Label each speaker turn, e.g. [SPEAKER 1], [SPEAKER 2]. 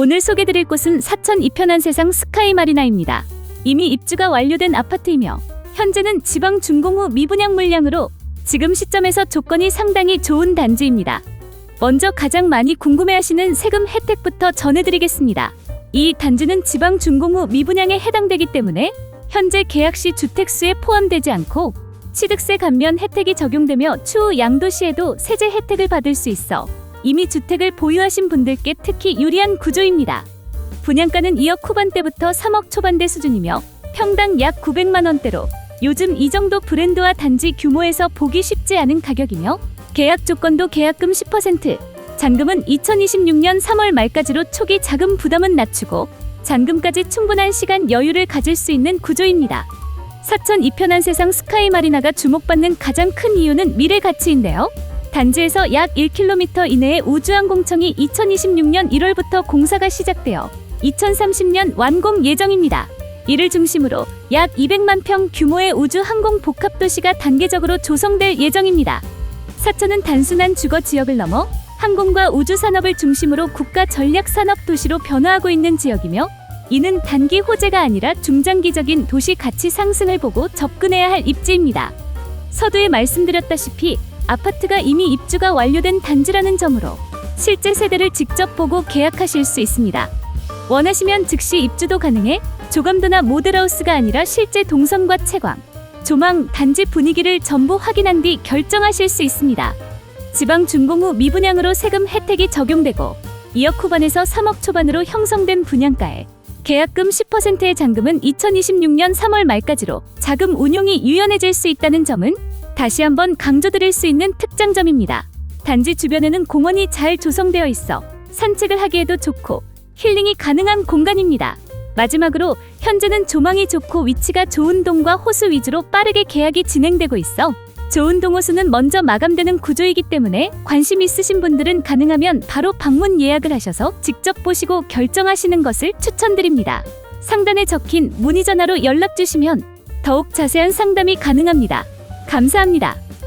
[SPEAKER 1] 오늘 소개드릴 곳은 사천 이편한 세상 스카이 마리나입니다. 이미 입주가 완료된 아파트이며 현재는 지방 준공 후 미분양 물량으로 지금 시점에서 조건이 상당히 좋은 단지입니다. 먼저 가장 많이 궁금해하시는 세금 혜택부터 전해드리겠습니다. 이 단지는 지방 준공 후 미분양에 해당되기 때문에 현재 계약 시 주택수에 포함되지 않고 취득세 감면 혜택이 적용되며 추후 양도시에도 세제 혜택을 받을 수 있어 이미 주택을 보유하신 분들께 특히 유리한 구조입니다. 분양가는 2억 후반대부터 3억 초반대 수준이며 평당 약 900만 원대로 요즘 이 정도 브랜드와 단지 규모에서 보기 쉽지 않은 가격이며 계약 조건도 계약금 10%, 잔금은 2026년 3월 말까지로 초기 자금 부담은 낮추고 잔금까지 충분한 시간 여유를 가질 수 있는 구조입니다. 사천 이편한 세상 스카이 마리나가 주목받는 가장 큰 이유는 미래 가치인데요. 단지에서 약 1km 이내에 우주항공청이 2026년 1월부터 공사가 시작되어 2030년 완공 예정입니다. 이를 중심으로 약 200만 평 규모의 우주 항공 복합 도시가 단계적으로 조성될 예정입니다. 사천은 단순한 주거 지역을 넘어 항공과 우주 산업을 중심으로 국가 전략 산업 도시로 변화하고 있는 지역이며 이는 단기 호재가 아니라 중장기적인 도시 가치 상승을 보고 접근해야 할 입지입니다. 서두에 말씀드렸다시피 아파트가 이미 입주가 완료된 단지라는 점으로 실제 세대를 직접 보고 계약하실 수 있습니다. 원하시면 즉시 입주도 가능해 조감도나 모델하우스가 아니라 실제 동선과 채광, 조망, 단지 분위기를 전부 확인한 뒤 결정하실 수 있습니다. 지방 준공 후 미분양으로 세금 혜택이 적용되고 2억 후반에서 3억 초반으로 형성된 분양가에 계약금 10%의 잔금은 2026년 3월 말까지로 자금 운용이 유연해질 수 있다는 점은 다시 한번 강조드릴 수 있는 특장점입니다. 단지 주변에는 공원이 잘 조성되어 있어 산책을 하기에도 좋고 힐링이 가능한 공간입니다. 마지막으로 현재는 조망이 좋고 위치가 좋은 동과 호수 위주로 빠르게 계약이 진행되고 있어 좋은 동 호수는 먼저 마감되는 구조이기 때문에 관심 있으신 분들은 가능하면 바로 방문 예약을 하셔서 직접 보시고 결정하시는 것을 추천드립니다. 상단에 적힌 문의 전화로 연락 주시면 더욱 자세한 상담이 가능합니다. 감사합니다.